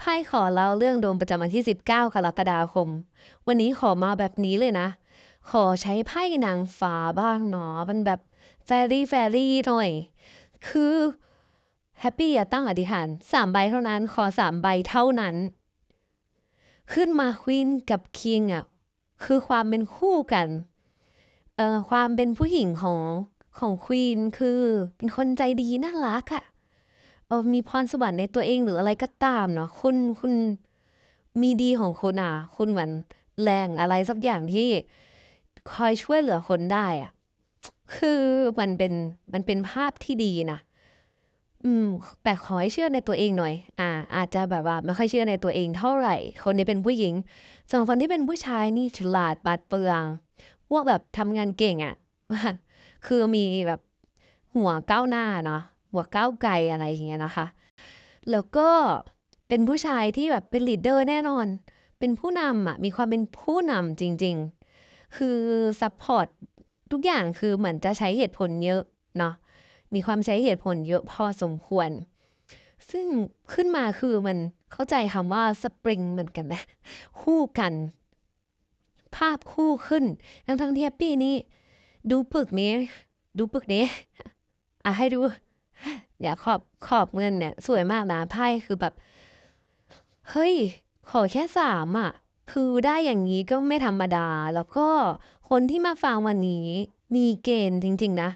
ไพ่ขอเล่าเรื่องดวงประจำวันที่ 19 กรกฎาคม วันนี้ขอมาแบบนี้เลยนะ ขอใช้ไพ่นางฟ้าบ้างเนาะมันแบบแฟรี่แฟรี่หน่อย คือแฮปปี้อย่าตั้งอธิษฐานสามใบเท่านั้นขอสามใบเท่านั้น ขึ้นมาควีนกับคิงอะคือความเป็นคู่กันเอ่อความเป็นผู้หญิงของของควีนคือเป็นคนใจดีน่ารักอะ เออมีพรสวรรค์ในตัวเองหรืออะไรก็ตามเนาะคุณคุณมีดีของคุณอะ คุณเหมือนแรงอะไรสักอย่างที่คอยช่วยเหลือคนได้อะ คือมันเป็นมันเป็นภาพที่ดีนะอืม แต่ขอให้เชื่อในตัวเองหน่อย อ่า อาจจะแบบว่าไม่ค่อยเชื่อในตัวเองเท่าไหร่ คนนี้เป็นผู้หญิงส่วนคนที่เป็นผู้ชายนี่ฉลาดปาดเปรื่องพวกแบบทำงานเก่งอะ คือมีแบบหัวก้าวหน้าเนาะ หัวก้าวไกลอะไรอย่างเงี้ยนะคะ แล้วก็เป็นผู้ชายที่แบบเป็นลีดเดอร์แน่นอน เป็นผู้นำอะมีความเป็นผู้นำจริง ๆ คือซัปพอร์ตทุกอย่างคือเหมือนจะใช้เหตุผลเยอะเนาะมีความใช้เหตุผลเยอะพอสมควร ซึ่งขึ้นมาคือมันเข้าใจคำว่าสปริงเหมือนกันไหมคู่กัน ภาพคู่ขึ้น ทั้งๆที่ปปี้นี่ดูปึกนี้ ดูปึกนี้ อะให้ดู อย่าขอบขอบเงินเนี่ย สวยมากนะไพ่คือแบบ เฮ้ย ขอแค่สามอะ คือได้อย่างนี้ก็ไม่ธรรมดา แล้วก็คนที่มาฟังวันนี้มีเกณฑ์จริง ๆ นะ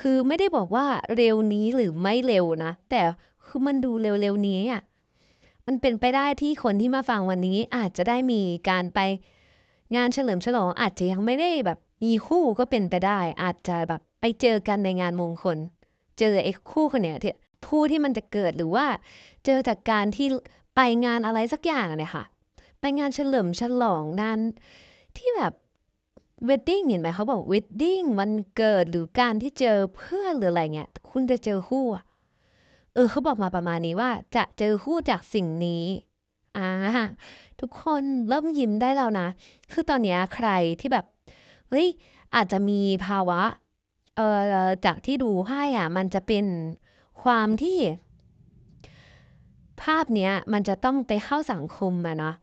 คือไม่ได้บอกว่าเร็วนี้หรือไม่เร็วนะ แต่คือมันดูเร็วๆนี้อะมันเป็นไปได้ที่คนที่มาฟังวันนี้อาจจะได้มีการไปงานเฉลิมฉลองอาจจะยังไม่ได้แบบมีคู่ก็เป็นไปได้ อาจจะแบบไปเจอกันในงานมงคล เจอไอ้คู่คนเนี้ยที่คู่ที่มันจะเกิดหรือว่าเจอจากการที่ไปงานอะไรสักอย่างเนี่ยค่ะ ไปงานเฉลิมฉลองงานที่แบบ wedding เห็นไหมเขาบอก wedding วันเกิดหรือการที่เจอเพื่อนหรืออะไรเงี้ย คุณจะเจอคู่เออเขาบอกมาประมาณนี้ว่า จะเจอคู่จากสิ่งนี้อ่าทุกคนเริ่มยิ้มได้แล้วนะ คือตอนเนี้ยใครที่แบบเฮ้ยอาจจะมีภาวะ เอ่อจากที่ดูไพ่อะ มันจะเป็นความที่ภาพเนี้ย มันจะต้องไปเข้าสังคมอะเนาะ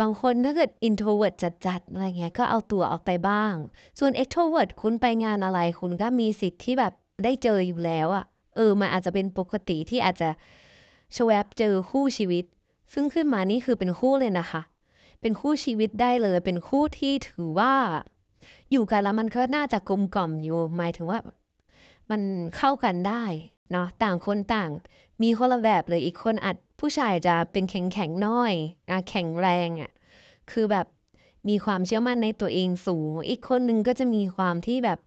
บางคนถ้าเกิด introvert จัดๆอะไรเงี้ยก็เอาตัวออกไปบ้าง ส่วน extrovert คุณไปงานอะไร คุณก็มีสิทธิ์ที่แบบได้เจออยู่แล้วอะเออมันอาจจะเป็นปกติที่อาจจะ swap เจอคู่ชีวิต ซึ่งขึ้นมานี่คือเป็นคู่เลยนะคะ เป็นคู่ชีวิตได้เลย เป็นคู่ที่ถือว่า อยู่กันแล้วมันก็น่าจะกลมกล่อมอยู่ หมายถึงว่า มันเข้ากันได้เนาะต่างคนต่าง มีคนละแบบเลยอีกคนอาจผู้ชายจะเป็นแข็งๆหน่อยอแข็งแรงอะคือแบบมีความเชื่อมั่นในตัวเองสูง อีกคนหนึ่งก็จะมีความที่แบบ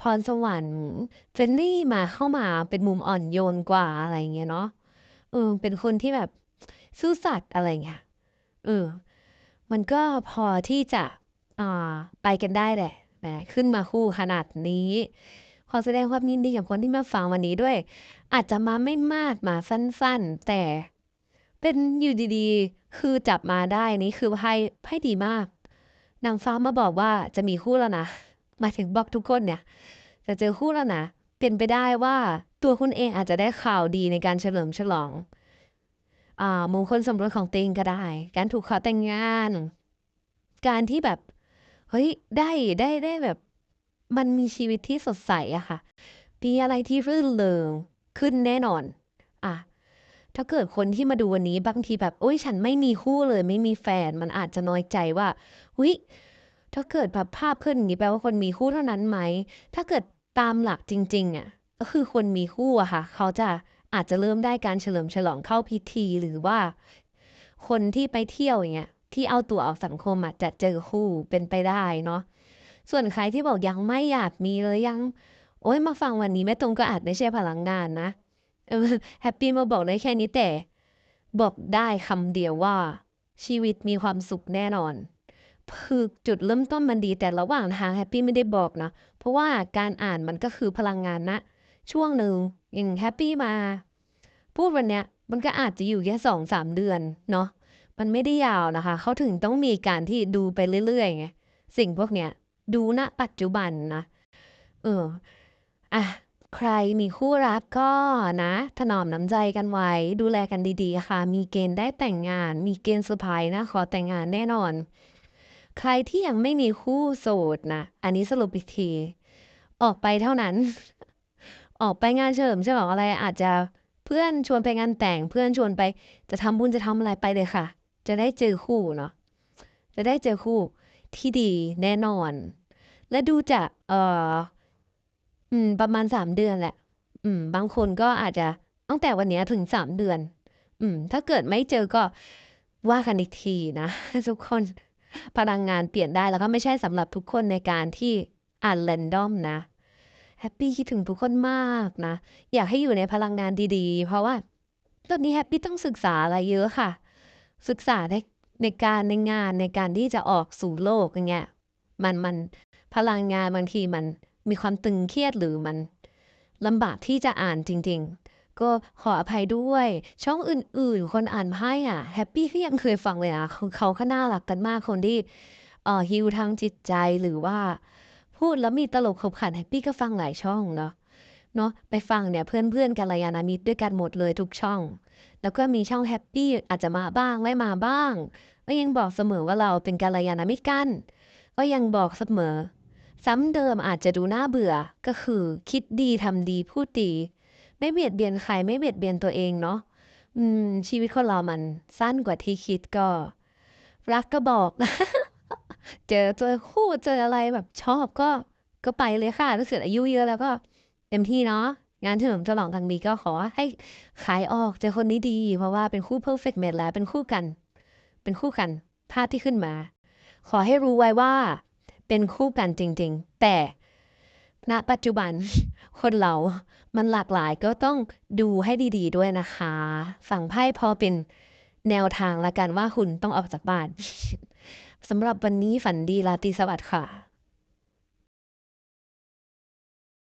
พรสวรรค์ friendly มาเข้ามาเป็นมุมอ่อนโยนกว่าอะไรเงี้ยเนาะเออเป็นคนที่แบบซื่อสัตย์อะไรเงี้ยเออมันก็พอที่จะ อ่าไปกันได้แหละแหมขึ้นมาคู่ขนาดนี้ ขอแสดงความยินดีกับคนที่มาฟังวันนี้ด้วย อาจจะมาไม่มากมาสั้นๆ แต่เป็นอยู่ดีๆ คือจับมาได้นี่คือไพ่ไพ่ดีมากนางฟ้ามาบอกว่าจะมีคู่แล้วนะหมายถึงบอกทุกคนเนี่ยจะเจอคู่แล้วนะเป็นไปได้ว่าตัวคุณเองอาจจะได้ข่าวดีในการเฉลิมฉลองอ่ามงคลสมรสของตัวเองก็ได้ การถูกขอแต่งงาน การที่แบบ เฮ้ย ได้ ได้ ได้แบบ มันมีชีวิตที่สดใสอะค่ะ มีอะไรที่รื่นเริงขึ้นแน่นอนอะถ้าเกิดคนที่มาดูวันนี้บางทีแบบโอุ๊ยฉันไม่มีคู่เลย ไม่มีแฟน มันอาจจะน้อยใจว่าอุ๊ยถ้าเกิดแบบภาพขึ้นอย่างงี้แปลว่าคนมีคู่เท่านั้นไหม ถ้าเกิดตามหลักจริง ๆอะก็คือคนมีคู่อะค่ะ เขาจะอาจจะเริ่มได้การเฉลิมฉลองเข้าพิธีหรือว่า คนที่ไปเที่ยวอย่างเงี้ย ที่เอาตัวออกสังคมอะจะเจอคู่เป็นไปได้เนาะส่วนใครที่บอกยังไม่อยากมีเลยยัง โอ๊ยมาฟังวันนี้แม่ตรงก็อาจไม่ใช่พลังงานนะแฮปปี้มาบอกได้แค่นี้แต่ บอกได้คำเดียวว่า ชีวิตมีความสุขแน่นอนคือจุดเริ่มต้นมันดีแต่ระหว่างทางแฮปปี้ไม่ได้บอกนะ เพราะว่าการอ่านมันก็คือพลังงานณช่วงหนึ่งอย่างแฮปปี้มา พูดวันเนี้ยมันก็อาจจะอยู่แค่2-3เดือนเนาะ มันไม่ได้ยาวนะคะ เขาถึงต้องมีการที่ดูไปเรื่อยๆไงสิ่งพวกเนี้ย ดูณปัจจุบันนะเอออะใครมีคู่รักก็นะ ถนอมน้ำใจกันไว้ ดูแลกันดีๆ ค่ะ มีเกณฑ์ได้แต่งงาน มีเกณฑ์เซอร์ไพรส์นะ ขอแต่งงานแน่นอน ใครที่ยังไม่มีคู่โสดนะ อันนี้สรุปอีกที ออกไปเท่านั้น ออกไปงานเฉลิมฉลองอะไรอาจจะเพื่อนชวนไปงานแต่งเพื่อนชวนไป จะทำบุญจะทำอะไรไปเลยค่ะ จะได้เจอคู่เนาะจะได้เจอคู่ที่ดีแน่นอน และดูจากเอ่ออืม ประมาณ3เดือนแหละ อืม บางคนก็อาจจะตั้งแต่วันเนี้ยถึง3เดือน อืม ถ้าเกิดไม่เจอก็ว่ากันอีกทีนะ ทุกคนพลังงานเปลี่ยนได้แล้วก็ไม่ใช่สำหรับทุกคนในการที่อ่าน random นะแฮปปี้คิดถึงทุกคนมากนะ อยากให้อยู่ในพลังงานดีๆ เพราะว่าตอนนี้แฮปปี้ต้องศึกษาอะไรเยอะค่ะ ศึกษาในในการในงานในการที่จะออกสู่โลกอย่างเงี้ยมันมันพลังงานบางทีมันมีความตึงเครียดหรือมันลำบากที่จะอ่านจริง ๆ ก็ขออภัยด้วย ช่องอื่นๆ คนอ่านไพ่อะแฮปปี้ก็ยังเคยฟังเลยนะเขาก็น่ารักกันมากคนที่เอ่อฮีลทางจิตใจหรือว่า พูดแล้วมีตลกขบขันแฮปปี้ก็ฟังหลายช่องเนาะเนาะไปฟังเนี่ยเพื่อนๆกัลยาณมิตรด้วยกันหมดเลยทุกช่อง แล้วก็มีช่องแฮปปี้อาจจะมาบ้างไม่มาบ้าง ก็ยังบอกเสมอว่าเราเป็นกัลยาณมิตรกัน ก็ยังบอกเสมอ ซ้ำเดิมอาจจะดูน่าเบื่อก็คือ คิดดีทำดีพูดดี ไม่เบียดเบียนใครไม่เบียดเบียนตัวเองเนาะอืม ชีวิตคนเรามันสั้นกว่าที่คิดก็ รักก็บอกเจอเจอคู่เจออะไรแบบชอบก็ก็ไปเลยค่ะถ้าเกิดอายุเยอะแล้วก็เต็มที่เนาะ งานเฉลิมฉลองครั้งนี้ก็ขอให้ขายออกเจอคนนี้ดี เพราะว่าเป็นคู่เพอร์เฟกต์แมตช์แล้วเป็นคู่กัน เป็นคู่กันภาพที่ขึ้นมา ขอให้รู้ไว้ว่า เป็นคู่กันจริง ๆ แต่ณปัจจุบันคนเรา มันหลากหลายก็ต้องดูให้ดี ๆ ด้วยนะคะ ฝั่งไพ่พอเป็นแนวทางล้วกันว่าคุณต้องออกจากบ้านสำหรับวันนี้ฝันดีราตรีสวัสดิ์ค่ะ